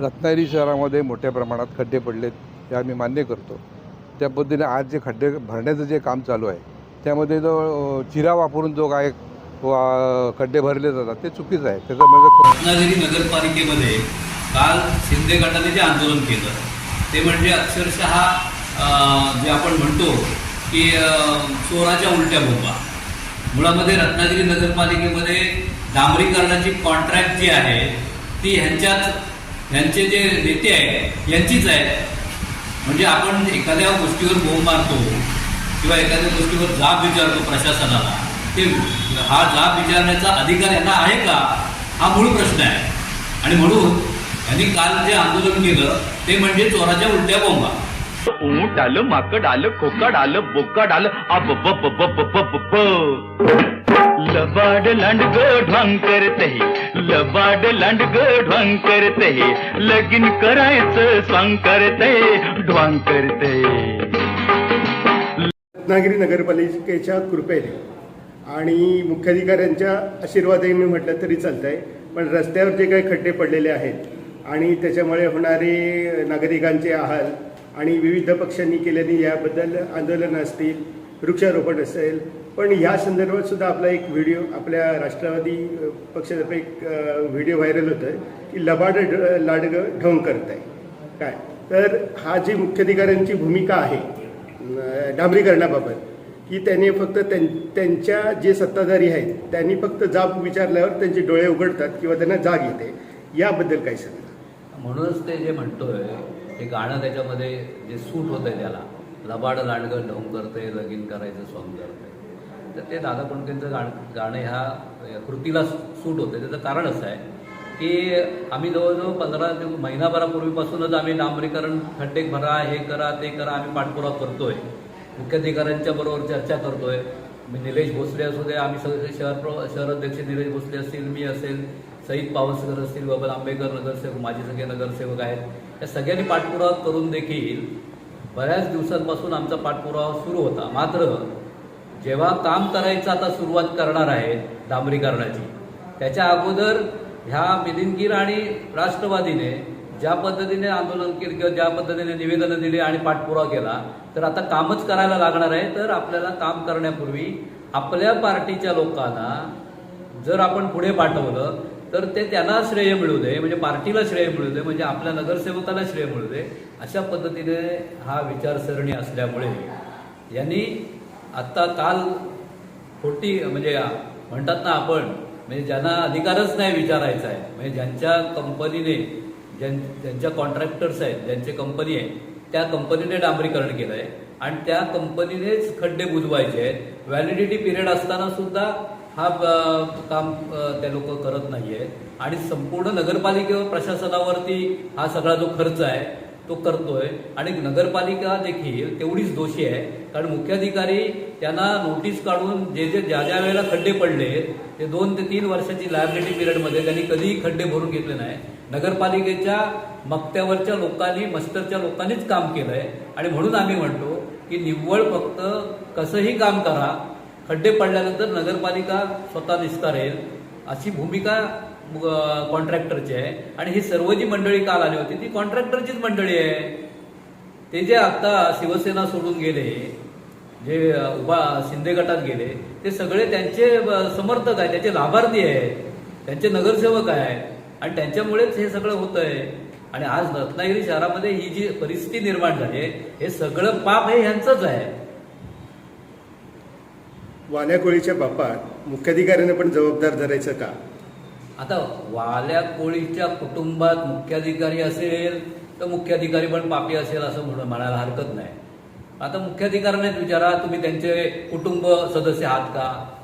रत्नागिरी शहरामध्ये मोठ्या प्रमाणात खड्डे पडलेत हे आम्ही मान्य करतो. त्या पद्धतीने आज जे खड्डे भरण्याचं जे काम चालू आहे त्यामध्ये जो चिरा वापरून जो काय वा- खड्डे भरले जातात ते चुकीचं आहे. त्याचं म्हणजे रत्नागिरी नगरपालिकेमध्ये काल शिंदे गटाने जे आंदोलन केलं ते म्हणजे अक्षरशः जे आपण म्हणतो की चोराच्या उलट्या बोंबा. मुळामध्ये रत्नागिरी नगरपालिकेमध्ये डांबरीकरणाची कॉन्ट्रॅक्ट जी आहे ती ह्यांच्याच ह्यांचे जे नेते आहेत यांचीच आहे म्हणजे आपण एखाद्या गोष्टीवर बोंब मारतो किंवा एखाद्या गोष्टीवर जाब विचारतो प्रशासनाला ते हा जाब विचारण्याचा अधिकार यांना आहे का? हा मूळ प्रश्न आहे. आणि म्हणून यांनी काल जे आंदोलन केलं ते म्हणजे चोराच्या उलट्या बोंबा. ऊंट आलं माकड आलं खोकाड आलं बोकाड आलं अब ब ब ब ब ब ब. ब. लबाड लांडग ढोंग करते लबाड लांड ग ढंग करते लगीन करायचं स्वांग करते ढोंग करते रत्नागिरी नगरपालिकेच्या कृपेने आणि मुख्याधिकाऱ्यांच्या आशीर्वादाने म्हटलं तरी चालतं आहे पण रस्त्यावर जे काही खड्डे पडलेले आहेत आणि त्याच्यामुळे होणारे नागरिकांचे आहार आणि विविध पक्षांनी केल्याने याबद्दल आंदोलन असतील वृक्षारोपण असेल पण ह्या संदर्भात सुद्धा आपला एक व्हिडिओ आपल्या राष्ट्रवादी पक्षातर्फे एक व्हिडिओ व्हायरल होतं आहे की लबाड ढ- लाडगं ढोंग करत आहे काय? तर हा जी मुख्याधिकाऱ्यांची भूमिका आहे डांबरीकरणाबाबत की त्यांनी फक्त त्यां त्यांच्या जे सत्ताधारी आहेत त्यांनी फक्त जाब विचारल्यावर त्यांचे डोळे उघडतात किंवा त्यांना जाग येते. याबद्दल काही सांगा म्हणूनच ते जे म्हणतोय ते गाणं त्याच्यामध्ये जे सूट होतं त्याला. लबाड लांडगं ढोंग करते लगीन करायचं सॉंग करते तर ते दादा कोंडकेंचं गाणं गाणं ह्या या कृतीला सूट होतं त्याचं कारण असं आहे की आम्ही जवळजवळ पंधरा दिवस महिनाभरापूर्वीपासूनच आम्ही डांबरीकरण खड्डे भरा हे करा ते करा आम्ही पाठपुरावा करतोय. मुख्याधिकाऱ्यांच्या बरोबर चर्चा करतोय. मी निलेश भोसले असू दे आम्ही सगळे शहर प्र- शहर अध्यक्ष निलेश भोसले असतील मी असेल सईद पावसकर असतील बाबा आंबेडकर नगरसेवक माझे सगळे नगरसेवक आहेत. या सगळ्यांनी पाठपुरावा करून देखील बऱ्याच दिवसांपासून आमचा पाठपुरावा सुरू होता. मात्र जेव्हा काम करायचं आता सुरुवात करणार आहे डांबरीकरणाची त्याच्या अगोदर ह्या मिलिंदगीर आणि राष्ट्रवादीने ज्या पद्धतीने आंदोलन केलं किंवा ज्या पद्धतीने निवेदनं दिली आणि पाठपुरावा केला तर आता कामच करायला लागणार आहे. तर आपल्याला काम करण्यापूर्वी आपल्या पार्टीच्या लोकांना जर आपण पुढे पाठवलं तर ते त्यांना श्रेय मिळू दे म्हणजे पार्टीला श्रेय मिळू दे म्हणजे आपल्या नगरसेवकाला श्रेय मिळू दे अशा पद्धतीने हा विचारसरणी असल्यामुळे यांनी आत्ता काल खोटी म्हणजे म्हणतात ना आपण म्हणजे ज्यांना अधिकारच नाही विचारायचा आहे म्हणजे ज्यांच्या कंपनीने ज्यां ज्यांच्या कॉन्ट्रॅक्टर्स आहेत ज्यांची कंपनी आहे त्या कंपनीने डांबरीकरण केलं आहे आणि त्या कंपनीनेच खड्डे बुजवायचे आहेत. व्हॅलिडिटी पिरियड असताना सुद्धा हा काम ते लोक करत नाही आहेत आणि संपूर्ण नगरपालिकेवर प्रशासनावरती हा सगळा जो खर्च आहे तो करतोय. आणि नगरपालिका देखील तेवढीच दोषी आहे. कारण मुख्याधिकारी त्यांना नोटीस काढून जे जे ज्या ज्या वेळेला खड्डे पडले ते दोन ते तीन वर्षाची लायबिलिटी पिरियडमध्ये त्यांनी कधीही खड्डे भरून घेतले नाही. नगरपालिकेच्या मक्त्यावरच्या लोकांनी मस्तरच्या लोकांनीच काम केलंय. आणि म्हणून आम्ही म्हणतो की निव्वळ फक्त कसंही काम करा खड्डे पडल्यानंतर नगरपालिका स्वतः निस्तारेल अशी भूमिका कॉन्ट्रॅक्टरची आहे. आणि ही सर्व जी मंडळी काल आली होती ती कॉन्ट्रॅक्टरचीच मंडळी आहे. ते जे आता शिवसेना सोडून गेले जे उभा शिंदे गटात गेले ते सगळे त्यांचे समर्थक आहेत त्याचे लाभार्थी आहेत त्यांचे नगरसेवक आहेत आणि त्यांच्यामुळेच हे सगळं होत आहे आणि आज रत्नागिरी शहरामध्ये ही जी परिस्थिती निर्माण झाली आहे हे सगळं पाप हे ह्यांचंच आहे. वाल्या कोळीच्या बापात मुख्याधिकाऱ्याने पण जबाबदार धरायचं का? आता वाल्या कोळीच्या कुटुंबात मुख्याधिकारी असेल तर मुख्याधिकारी पण पापी असेल असं म्हणून म्हणायला हरकत नाही. आता मुख्याधिकाऱ्यानेच विचारा तुम्ही त्यांचे कुटुंब सदस्य आहात का?